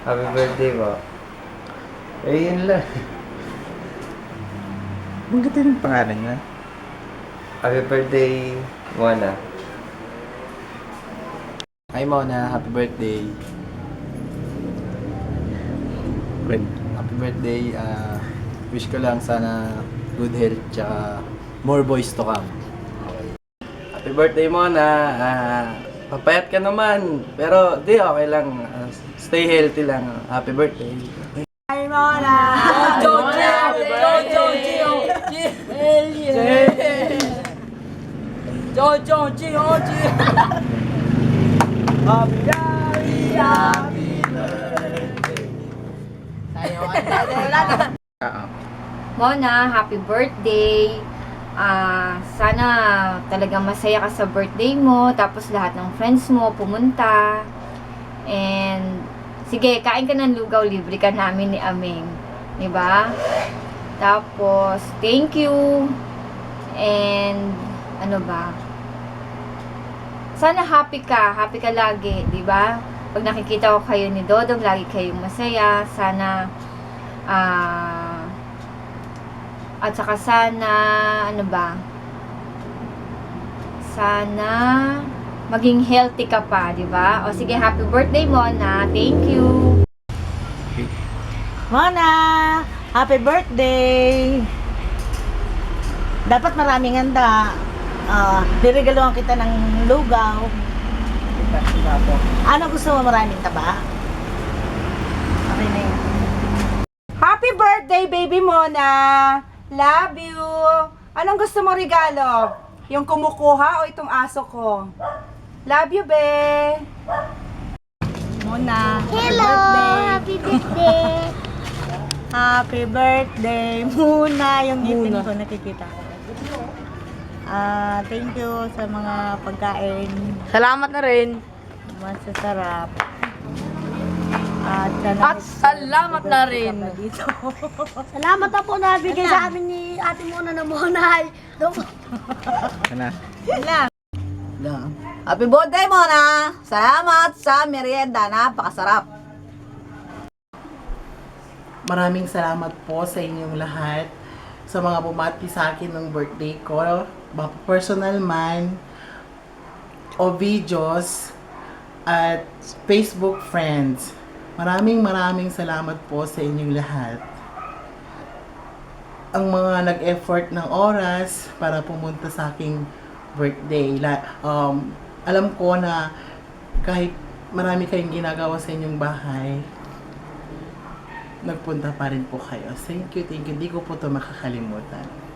Happy birthday po. Eh, yun lang. Ang ganda ng pangalan niya. Happy birthday, Mona. Hi Mona, happy birthday. Good. Happy birthday. ah, wish ko lang sana good health tsaka more boys to come. Okay. Happy birthday, Mona. Ah, papayat ka naman. Pero, di, okay lang. Ah, stay healthy lang. Happy birthday. Oo. Mona, happy birthday. Ah, sana talagang masaya ka sa birthday mo, tapos lahat ng friends mo pumunta. And sige, kain ka ng lugaw, libre ka namin ni Aming, 'di ba? Tapos thank you. And ano ba? Sana happy ka, happy ka lagi, 'di ba? Pag nakikita ko kayo ni Dodong, lagi kayong masaya. Sana ah at saka sana, ano ba? Sana maging healthy ka pa, di ba? O sige, happy birthday, Mona. Thank you. Mona, happy birthday! Dapat maraming handa. Ah, niregaluhan kita ng lugaw. Ano gusto mo maraming taba? Happy birthday, baby Mona! Love you! Anong gusto mo regalo? Yung kumukuha o itong aso ko? Love you, be! Mona, Hello! Happy birthday! happy birthday! Muna yung ngipin ko nakikita ko. Ah, thank you sa mga pagkain. Salamat na rin. Masasarap. At, salamat na rin. Salamat na po na bigay sa amin ni Ate Mona na Monay. Ano? Happy birthday Mona! Salamat sa merienda, napakasarap. Maraming salamat po sa inyong lahat sa mga bumati sa akin ng birthday ko. Personal man o videos at Facebook friends. Maraming maraming salamat po sa inyong lahat. Ang mga nag-effort ng oras para pumunta sa aking birthday. Um, alam ko na kahit marami kayong ginagawa sa inyong bahay, nagpunta pa rin po kayo. Thank you, thank you. Hindi ko po ito makakalimutan.